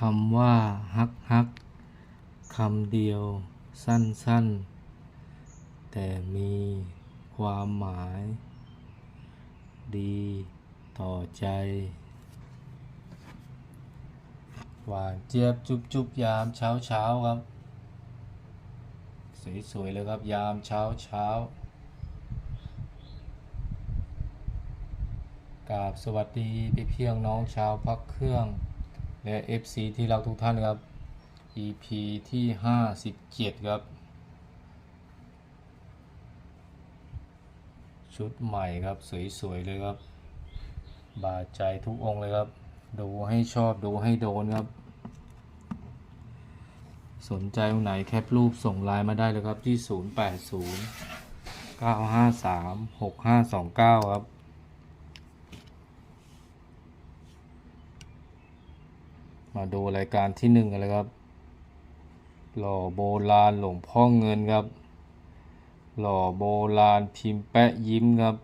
คำว่าฮักฮักคำเดียวสั้นๆ แต่มีความหมาย ดีต่อใจ หวานเจี๊ยบจุบจุบยามเช้าเช้าๆครับ สวย ๆ เลยครับยามเช้าเช้ากราบสวัสดีพี่เพียงน้องชาวพักเครื่อง และ FC ที่รักทุกท่านครับ EP ที่ 57 ครับ ชุดใหม่ครับ สวย ๆ เลยครับ บาดใจทุกองเลยครับ ดูให้ชอบดูให้โดนครับ สนใจตรงไหนแคปรูปส่งไลน์มาได้เลยครับที่ 080 953 6529 ครับ มาดูรายการที่หนึ่งกันเลยครับ หล่อโบราณหลวงพ่อเงินครับ หล่อโบราณพิมพ์แปะยิ้มครับ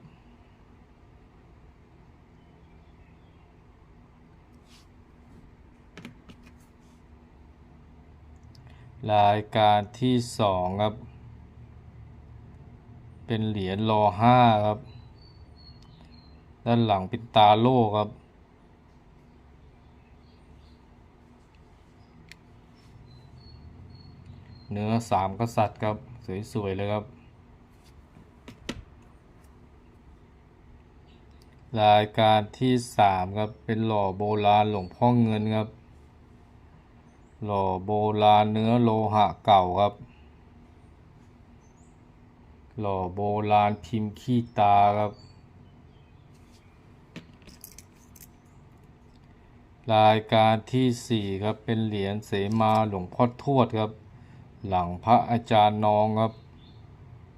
รายการที่สองครับ เป็นเหรียญรอห้าครับ ด้านหลังเป็นตาโล่ครับ เนื้อสามกษัตริย์ครับ สวย ๆ เลยครับ รายการที่สามครับ เป็นหล่อโบราณหลวงพ่อเงินครับ หล่อโบราณเนื้อโลหะเก่าครับ หล่อโบราณพิมพ์ขี้ตาครับรายการที่สี่ครับ เป็นเหรียญเสมาหลวงพ่อทวดครับ หลังพระอาจารย์นองครับ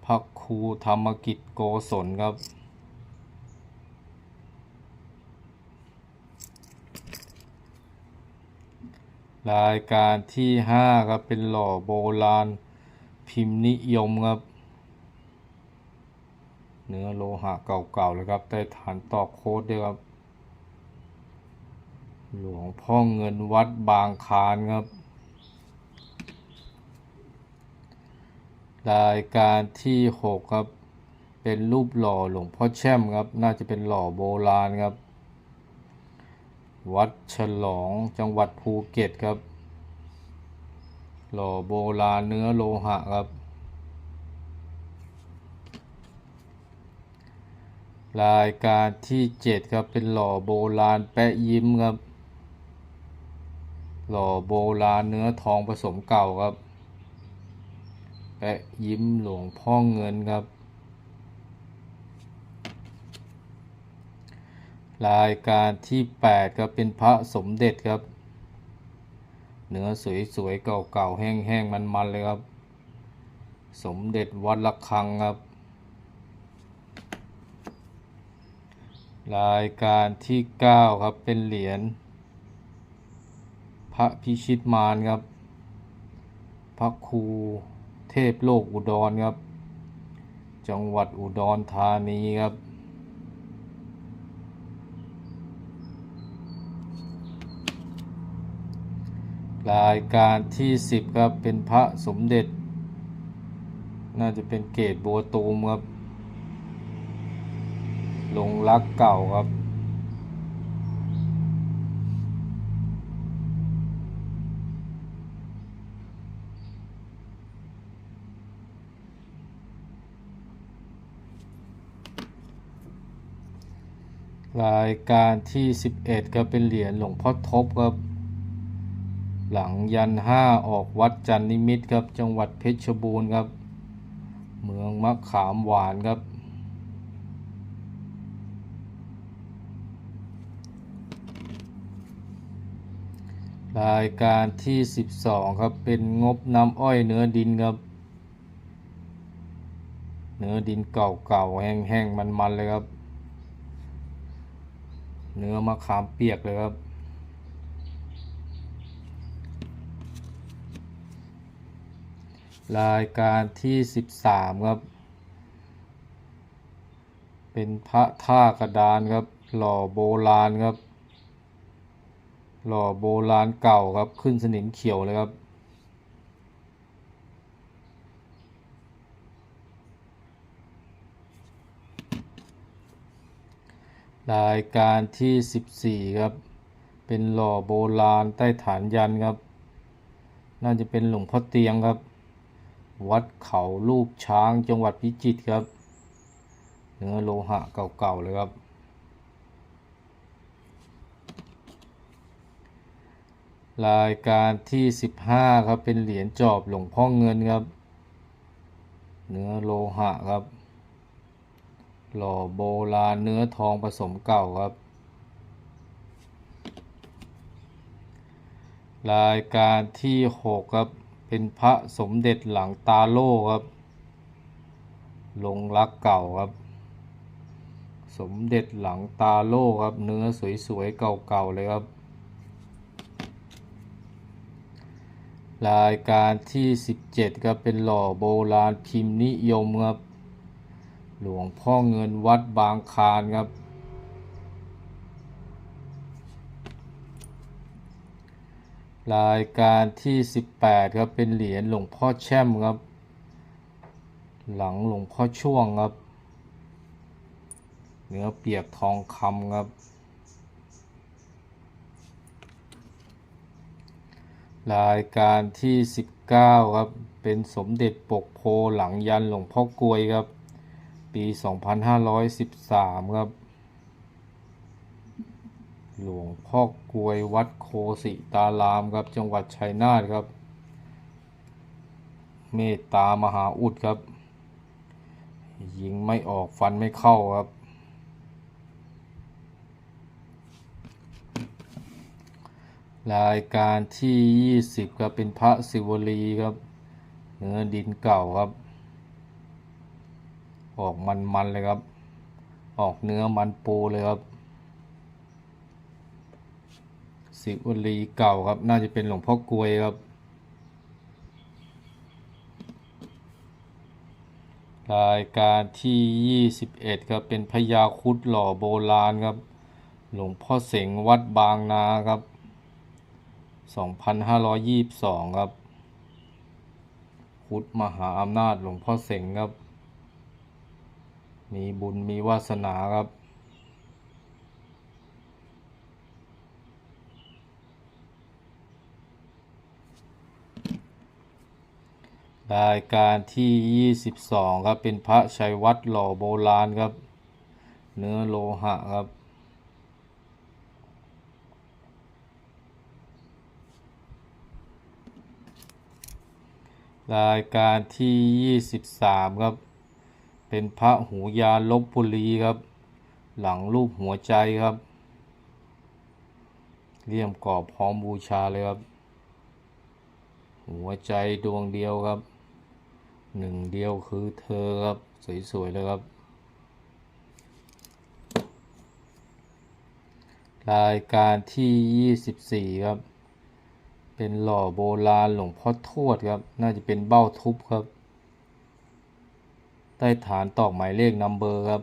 พระครูธรรมกิจโกศลครับ รายการที่ห้าครับเป็นหล่อโบราณพิมพ์นิยมครับ เนื้อโลหะเก่าๆเลยครับได้ฐานต่อโคดด้วยครับ หลวงพ่อเงินวัดบางคานครับ รายการที่หกครับ เป็นรูปหล่อหลวงพ่อแช่มครับ น่าจะเป็นหล่อโบราณครับ วัดฉลองจังหวัดภูเก็ตครับ หล่อโบราณเนื้อโลหะครับ รายการที่เจ็ดครับ เป็นหล่อโบราณแปะยิ้มครับ หล่อโบราณเนื้อทองผสมเก่าครับ แปะยิ้มหลวงพ่อเงินครับ รายการที่แปดครับเป็นพระสมเด็จครับ เนื้อสวยๆ เก่าๆ แห้งๆ มันๆ เลยครับ สมเด็จวัดระฆังครับ รายการที่เก้าครับเป็นเหรียญพระพิชิตมารครับพระครู เทพโลกอุดรครับ จังหวัดอุดรธานีครับรายการที่สิบครับ เป็นพระสมเด็จ น่าจะเป็นเกตบัวตูมครับ ลงรักเก่าครับ รายการที่ 11ครับเป็นเหรียญหลวงพ่อทบครับ หลังยันห้าออกวัดจันนิมิตครับจังหวัดเพชรบูรณ์ครับ เมืองมะขามหวานครับรายการที่ 12 ครับ เป็นงบน้ำอ้อยเนื้อดินครับ เนื้อดินเก่าๆแห้งๆมันๆเลยครับ เนื้อมะขามเปียกเลยครับรายการที่ 13 ครับ เป็นพระท่ากระดานครับ หล่อโบราณครับ หล่อโบราณเก่าครับ ขึ้นสนิมเขียวเลยครับ รายการที่ 14 ครับ เป็นหล่อโบราณใต้ฐานยันครับ น่าจะเป็นหลวงพ่อเตียงครับ วัดเขาลูกช้างจังหวัดพิจิตรครับ เนื้อโลหะเก่าๆเลยครับ รายการที่ 15 ครับ เป็นเหรียญจอบหลวงพ่อเงินครับ เนื้อโลหะครับ หล่อโบราณเนื้อทองผสมเก่าครับ รายการที่ 6 ครับ เป็นพระสมเด็จหลังตาโล่ครับ ลงรักเก่าครับ สมเด็จหลังตาโล่ครับ เนื้อสวยๆเก่าๆเลยครับรายการที่ 17 ครับ เป็นหล่อโบราณพิมพ์นิยมครับ หลวงพ่อเงินวัดบางคานครับ รายการที่ 18 ครับ เป็นเหรียญหลวงพ่อแช่มครับ หลังหลวงพ่อช่วงครับ เนื้อเปียกทองคำครับ รายการที่ 19 ครับ เป็นสมเด็จปกโพหลังยันหลวงพ่อกลวยครับ ปี 2513 ครับ หลวงพ่อกลวยวัดโคสิตารามครับ จังหวัดชัยนาทครับ เมตตามหาอุดครับ ยิงไม่ออกฟันไม่เข้าครับ รายการที่ 20 ครับ เป็นพระศิวลีครับ เนื้อดินเก่าครับ ออกมันๆเลยครับ ออกเนื้อมันปูเลยครับศิวลีเก่าครับ น่าจะเป็นหลวงพ่อกลวยครับ รายการที่ 21 ครับ เป็นพญาคุดหล่อโบราณครับ หลวงพ่อเสงวัดบางนาครับ 2522 ครับคุดมหาอำนาจหลวงพ่อเสงครับ มีบุญมีวาสนาครับ รายการที่ 22 ครับ เป็นพระชัยวัดหล่อโบราณครับ เนื้อโลหะครับรายการที่ 23 ครับ เป็นพระหูยานลบบุรีครับ หลังรูปหัวใจครับเลี่ยมกรอบพร้อมบูชาเลยครับ หัวใจดวงเดียวครับ หนึ่งเดียวคือเธอครับ สวยๆเลยครับ รายการที่ 24 ครับ เป็นหล่อโบราณหลวงพ่อทวดครับ น่าจะเป็นเบ้าทุบครับ ใต้ฐานตอกหมายเลขนัมเบอร์ครับ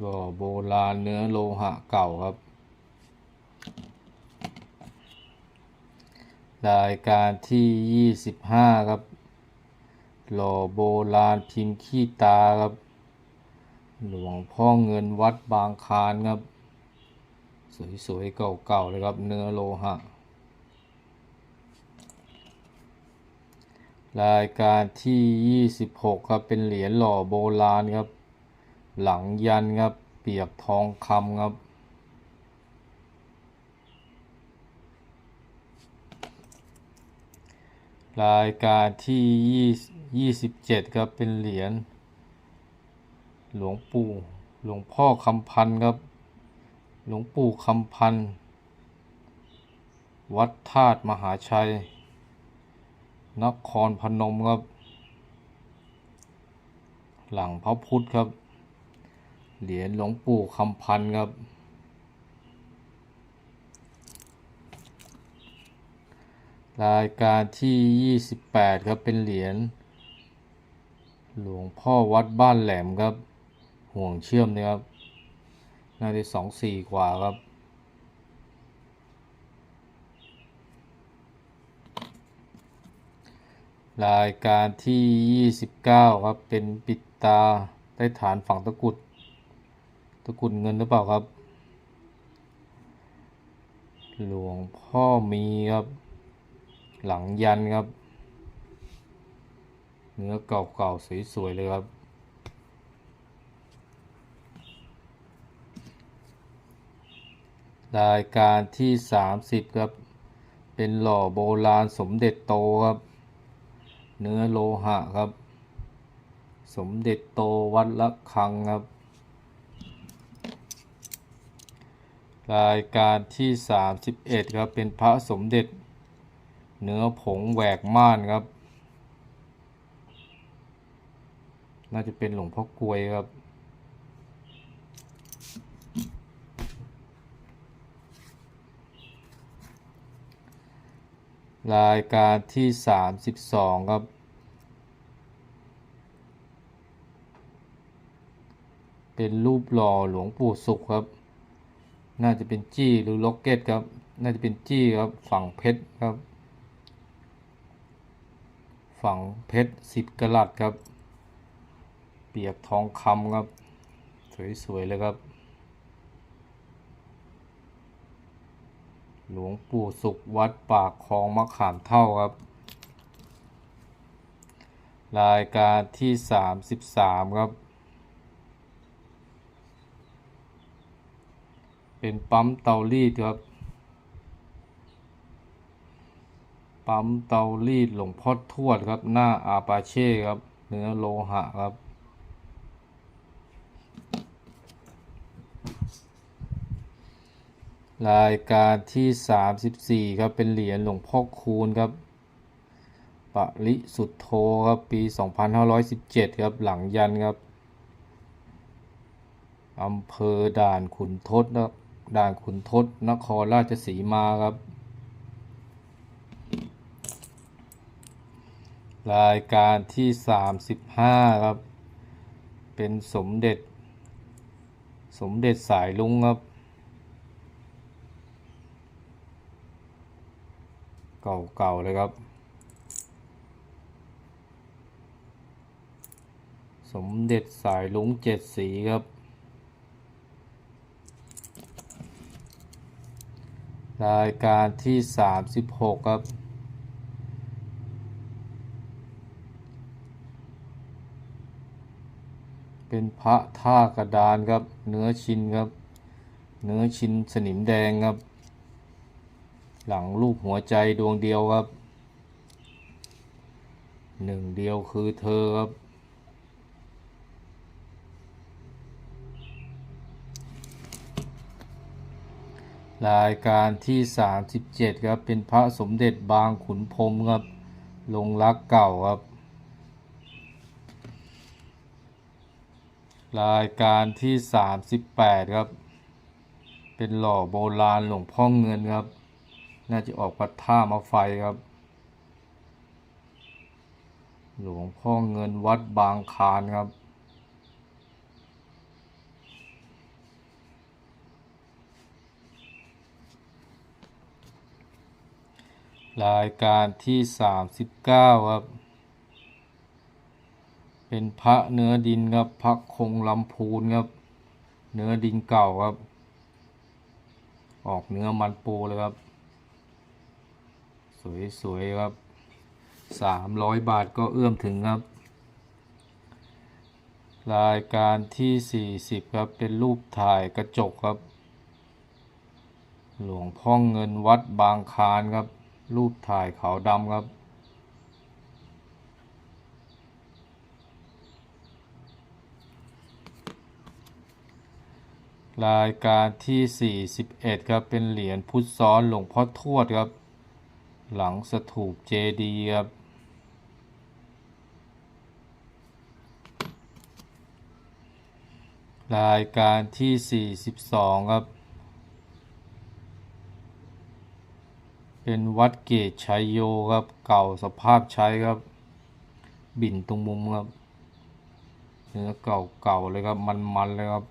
หล่อโบราณเนื้อโลหะเก่าครับ รายการที่ 25 ครับ หล่อโบราณพิมพ์ขี้ตาครับ หลวงพ่อเงินวัดบางคานครับ สวยๆเก่าๆเลยครับเนื้อโลหะ รายการที่ 26 ครับ เป็นเหรียญหล่อโบราณครับ หลังยันครับ เปียกทองคำครับ รายการที่ 27 ครับ เป็นเหรียญหลวงปู่หลวงพ่อคำพันธ์ครับ หลวงปู่คำพันธ์วัดธาตุมหาชัย นครพนมครับ หลังพระพุทธครับ เหรียญหลวงปู่คำพันธ์ครับรายการที่ 28 ครับ เป็นเหรียญหลวงพ่อวัดบ้านแหลมครับหห่วงเชื่อมนะครับ น่าจะสองสี่กว่าครับ รายการที่ 29 ครับ เป็นปิดตาใต้ฐานฝั่งตะกุด ตะกุดเงินหรือเปล่าครับ หลวงพ่อมีครับ หลังยันครับ เนื้อเก่าๆสวยๆเลยครับรายการที่ 30 ครับ เป็นหล่อโบราณสมเด็จโตครับ เนื้อโลหะครับ สมเด็จโตวัดละคังครับ รายการที่ 31 ครับ เป็นพระสมเด็จ เนื้อผงแหวกม่านครับ น่าจะเป็นหลวงพ่อกลวยครับ รายการที่ 32 ครับ เป็นรูปหล่อหลวงปู่สุขครับ น่าจะเป็นจี้หรือล็อกเก็ตครับ น่าจะเป็นจี้ครับฝั่งเพชรครับ ฝั่งเพชรสิบกะลัดครับ เปียกทองคำครับ สวยๆเลยครับ หลวงปู่สุขวัดปากคลองมะขามเท่าครับ รายการที่ 33 ครับ เป็นปั๊มเตารีดครับ ปั๊มเตารีดหลวงพ่อทวดครับ หน้าอาปาเช่ครับ เนื้อโลหะครับ รายการที่ 34 ครับ เป็นเหรียญหลวงพ่อคูณครับ ปริสุทธโธครับ ปี 2517 ครับ หลังยันครับ อำเภอด่านขุนทดนะด่านขุนทดนครราชสีมาครับ รายการที่ 35 ครับ เป็นสมเด็จ สมเด็จสายลุงครับ เก่าๆเลยครับ สมเด็จสายลุงเจ็ดสีครับ รายการที่ 36 ครับเป็นพระท่ากระดานครับ เนื้อชินครับ เนื้อชินสนิมแดงครับ หลังรูปหัวใจดวงเดียวครับ หนึ่งเดียวคือเธอครับ รายการที่ 37 ครับ เป็นพระสมเด็จบางขุนพรมครับ ลงรักเก่าครับ รายการที่ 38 ครับ เป็นหล่อโบราณหลวงพ่อเงินครับ น่าจะออกพัดท่ามาไฟครับ หลวงพ่อเงินวัดบางคานครับรายการที่ 39 ครับ เป็นพระเนื้อดินครับ พระคงลำพูนครับ เนื้อดินเก่าครับ ออกเนื้อมันปูเลยครับ สวยๆครับสามร้อยบาทก็เอื้อมถึงครับ รายการที่40ครับเป็นรูปถ่ายกระจกครับ หลวงพ่อเงินวัดบางคานครับ รูปถ่ายขาวดำครับรายการที่ 41 ครับ เป็นเหรียญพุทธซ้อนหลวงพ่อทวดครับ หลังสถูปเจดีย์ครับรายการที่ 42 ครับ เป็นวัดเกตชัยโยครับ เก่าสภาพใช้ครับ บิ่นตรงมุมครับเนื้อเก่าๆเลยครับ มันๆเลยครับ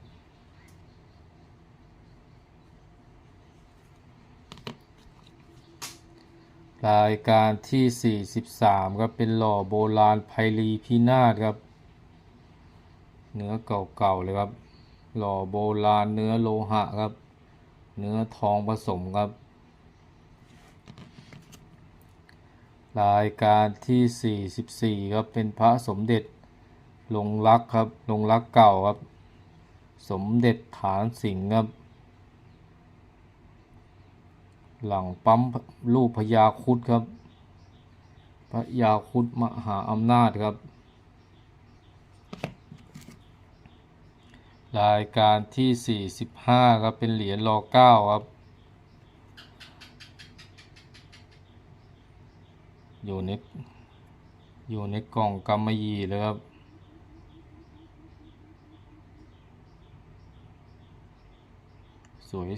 รายการที่ 43 ครับ เป็นหล่อโบราณไพลีพินาศครับ เนื้อเก่าๆเลยครับ หล่อโบราณเนื้อโลหะครับ เนื้อทองผสมครับ รายการที่ 44 ครับ เป็นพระสมเด็จลงรักครับ ลงรักเก่าครับ สมเด็จฐานสิงห์ครับ หลังปั๊มรูปพญาครุดครับพระยาครุดมหาอำนาจครับ รายการที่ 45 ครับ เป็นเหรียญรอเก้าครับ อยู่ในอยู่ในกล่องกำมะยี่เลยครับ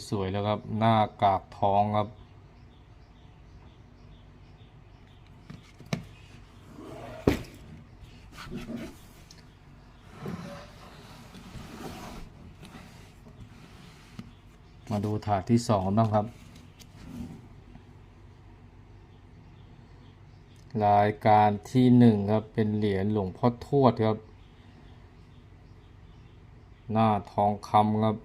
สวยๆแล้วครับหน้ากากทองครับมาดูถาดที่สองบ้างครับ รายการที่หนึ่งครับ เป็นเหรียญหลวงพ่อทวดครับ หน้าทองคำครับ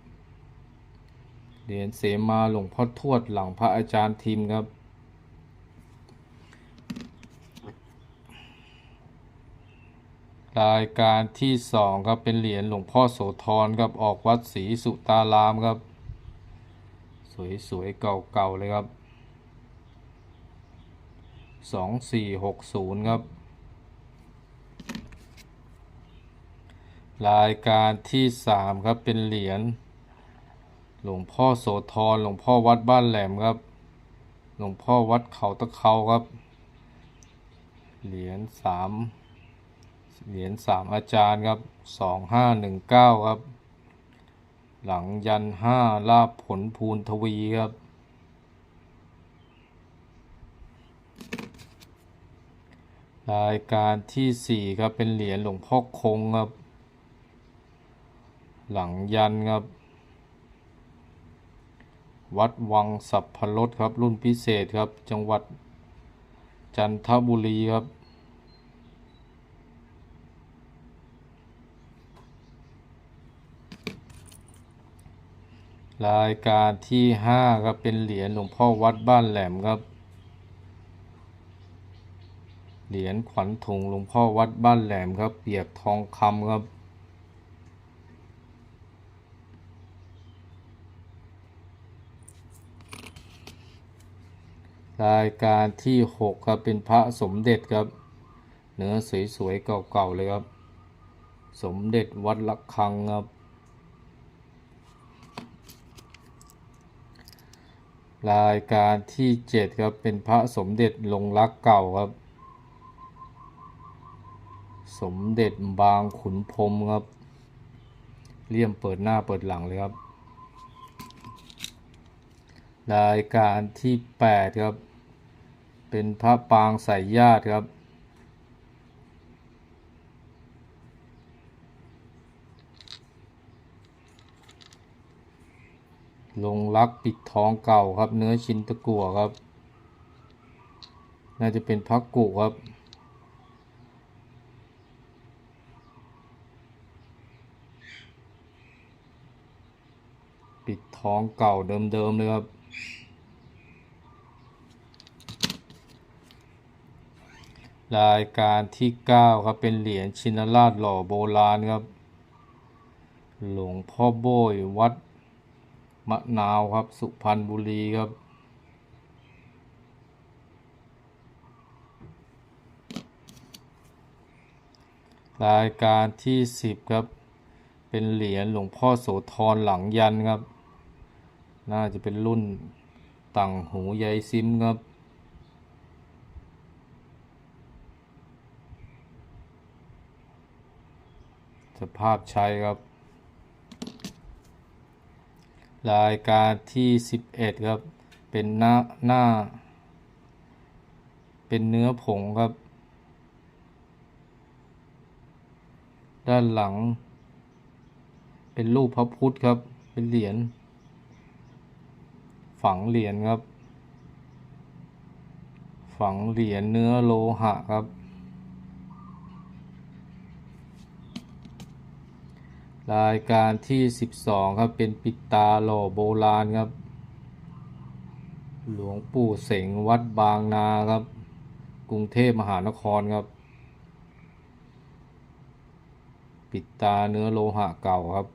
เหรียญเสมาหลวงพ่อทวดหลังพระอาจารย์ทิมครับ รายการที่สองครับเป็นเหรียญหลวงพ่อโสธรครับออกวัดศรีสุตารามครับ สวยๆเก่าๆเลยครับสองสี่หกศูนย์ครับ รายการที่สามครับเป็นเหรียญ หลวงพ่อโสธรหลวงพ่อวัดบ้านแหลมครับ หลวงพ่อวัดเขาตะเขาครับ เหรียญสามเหรียญสามอาจารย์ครับสองห้าหนึ่งเก้าครับ หลังยันห้าลาบผลภูนทวีครับรายการที่สี่ครับ เป็นเหรียญหลวงพ่อคงครับ หลังยันครับ วัดวังสัพพรสครับ รุ่นพิเศษครับ จังหวัดจันทบุรีครับ รายการที่ห้าครับเป็นเหรียญหลวงพ่อวัดบ้านแหลมครับ เหรียญขวัญถุงหลวงพ่อวัดบ้านแหลมครับ เปียกทองคำครับ รายการที่หกครับ เป็นพระสมเด็จครับ เนื้อสวยๆเก่าๆเลยครับ สมเด็จวัดละคังครับ รายการที่เจ็ดครับ เป็นพระสมเด็จลงรักเก่าครับ สมเด็จบางขุนพรมครับ เลี่ยมเปิดหน้าเปิดหลังเลยครับ รายการที่แปดครับ เป็นพระปางสายญาติครับ ลงรักปิดทองเก่าครับ เนื้อชิ้นตะกั่วครับ น่าจะเป็นพักกุครับปิดท้องเก่าเดิมๆเลยครับ รายการที่ 9 ครับเป็นเหรียญชินราชหล่อโบราณครับ หลวงพ่อโบยวัดมะนาวครับ สุพรรณบุรีครับ รายการที่ 10 ครับ เป็นเหรียญหลวงพ่อโสธรหลังยันครับ น่าจะเป็นรุ่นต่างหูยายซิมครับ สภาพใช้ครับ รายการที่ 11 ครับ เป็นหน้าหน้า เป็นเนื้อผงครับ ด้านหลัง เป็นรูปพระพุทธครับ เป็นเหรียญ ฝังเหรียญครับ ฝังเหรียญเนื้อโลหะครับ รายการที่ 12 ครับ เป็นปิดตาหล่อโบราณครับ หลวงปู่เสงวัดบางนาครับ กรุงเทพมหานครครับ ปิดตาเนื้อโลหะเก่าครับ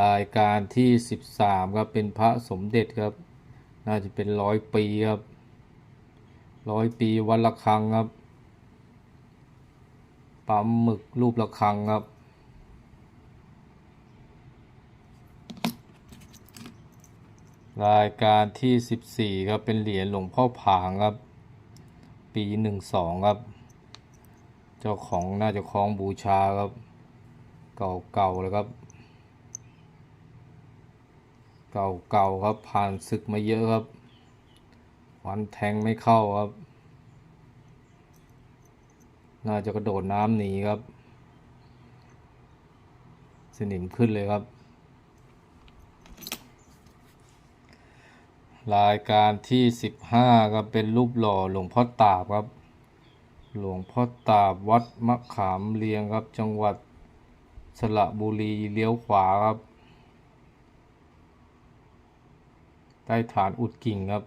รายการที่ 13 ครับ เป็นพระสมเด็จครับ น่าจะเป็นร้อยปีครับร้อยปีวันละครั้งครับ ปั๊มหมึกรูประฆังครับ รายการที่ 14 ครับ เป็นเหรียญหลวงพ่อผางครับ ปี 12 ครับ เจ้าของน่าจะคล้องบูชาครับ เก่าๆเลยครับเก่าๆครับผ่านศึกมาเยอะครับวันแทงไม่เข้าครับ น่าจะกระโดดน้ำหนีครับ สนิมขึ้นเลยครับ รายการที่ 15ครับเป็นรูปหล่อหลวงพ่อตาบครับ หลวงพ่อตาบวัดมะขามเรียงครับ จังหวัดสระบุรีเลี้ยวขวาครับ ใต้ฐานอุดกิ่งครับ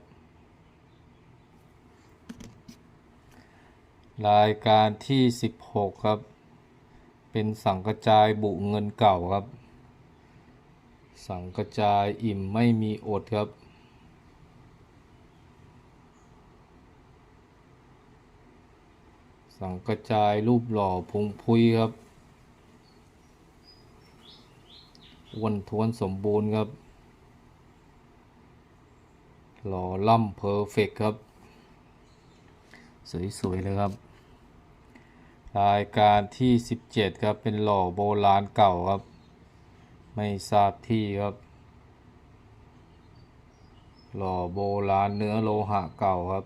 รายการที่ 16 ครับ เป็นสังกระจายบุเงินเก่าครับ สังกระจายอิ่มไม่มีอดครับ สังกระจายรูปหล่อพุงพุยครับวนทวนสมบูรณ์ครับ หล่อล่ำเพอร์เฟกครับ สวย ๆ เลยครับ รายการที่ 17 ครับ เป็นหล่อโบราณเก่าครับ ไม่ทราบที่ครับ หล่อโบราณเนื้อโลหะเก่าครับ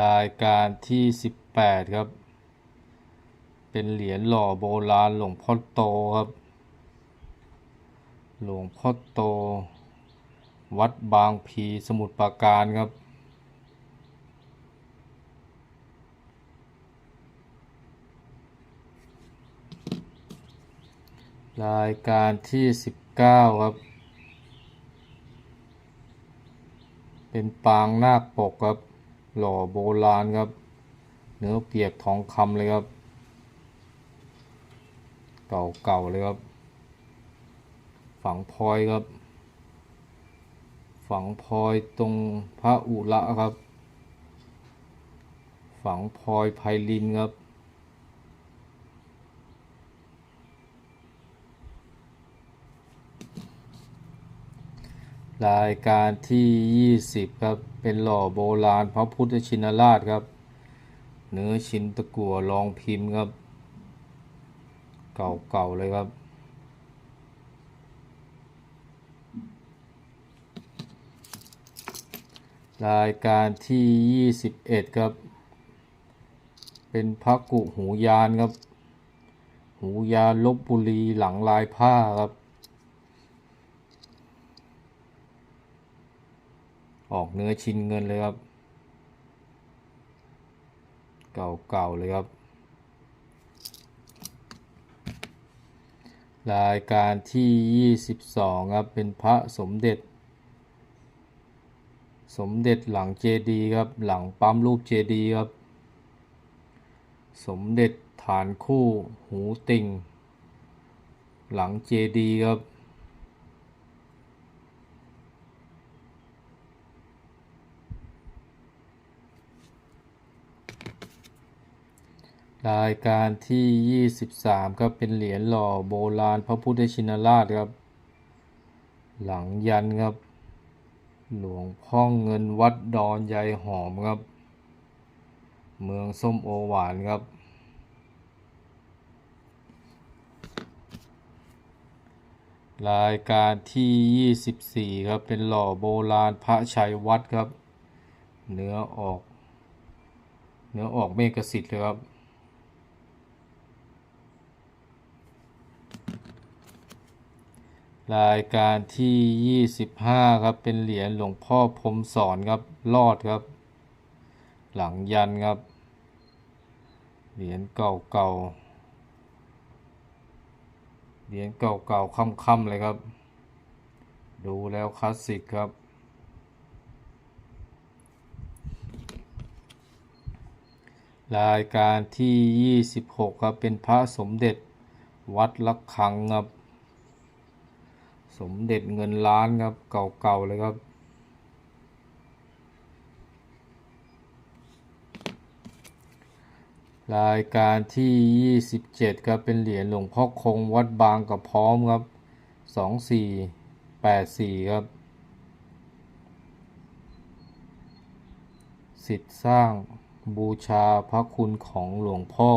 รายการที่ 18 ครับ เป็นเหรียญหล่อโบราณหลวงพ่อโตครับ หลวงพ่อโต วัดบางพีสมุทรปราการครับ รายการที่ 19 ครับ เป็นปางนาคปกครับ หล่อโบราณครับ เนื้อเปียกทองคำเลยครับ เก่าๆเลยครับ ฝังพลอยครับ ฝังพลอยตรงพระอุระครับ ฝังพลอยไพลินครับ รายการที่ 20 ครับ เป็นหล่อโบราณพระพุทธชินราชครับ เนื้อชิ้นตะกั่วรองพิมพ์ครับ เก่าๆเลยครับ รายการที่ 21 ครับ เป็นพระกุหูยานครับ หูยานลบบุรีหลังลายผ้าครับ ออกเนื้อชิ้นเงินเลยครับ เก่าๆเลยครับ รายการที่ 22 ครับ เป็นพระสมเด็จ สมเด็จหลังเจดีครับ หลังปั๊มรูปเจดีครับ สมเด็จฐานคู่หูติ่ง หลังเจดีครับ รายการที่ 23 ครับ เป็นเหรียญหล่อโบราณพระพุทธชินราชครับ หลังยันครับ หลวงพ่อเงินวัดดอนยายหอมครับ เมืองส้มโอหวานครับ รายการที่ 24 ครับ เป็นหล่อโบราณพระชัยวัดครับ เนื้อออก เนื้อออกเมฆสิทธิ์เลยครับ รายการที่ 25 ครับ เป็นเหรียญหลวงพ่อพรมสอนครับ รอดครับ หลังยันครับ เหรียญเก่าๆเหรียญเก่าๆค่ำๆเลยครับ ดูแล้วคลาสสิกครับรายการที่ 26 ครับ เป็นพระสมเด็จวัดละคังครับ สมเด็จเงินล้านครับเก่าๆเลยครับ รายการที่ 27 ครับ เป็นเหรียญหลวงพ่อคงวัดบางกับพร้อมครับ 2484 ครับ สิทธิ์สร้างบูชาพระคุณของหลวงพ่อ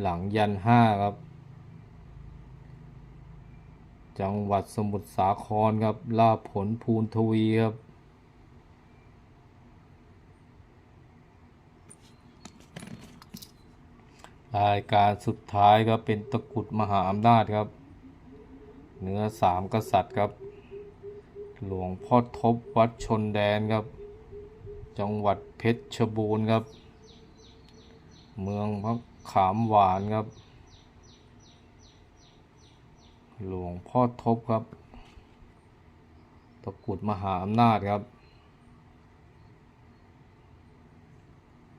หลังยันห้าครับ จังหวัดสมุทรสาครครับลาผลภูนทวีครับรายการสุดท้ายครับเป็นตะกรุดมหาอำนาจครับ เนื้อสามกษัตริย์ครับ หลวงพ่อทบวัดชนแดนครับ จังหวัดเพชรบูรณ์ครับ เมืองพระขามหวานครับ หลวงพ่อทบครับ ตะกุดมหาอำนาจครับ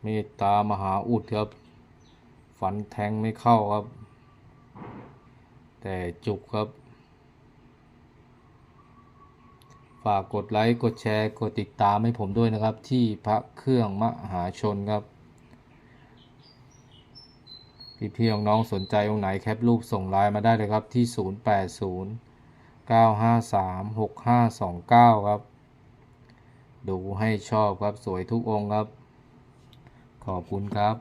เมตตามหาอุดครับ ฝันแทงไม่เข้าครับ แต่จุกครับ ฝากกดไลค์ กดแชร์ กดติดตามให้ผมด้วยนะครับ ที่พระเครื่องมหาชนครับ พี่ๆน้องๆสนใจองค์ไหนแคปรูปส่งไลน์มาได้เลยครับที่ 080 953 6529 ครับ ดูให้ชอบครับสวยทุกองค์ครับ ขอบคุณครับ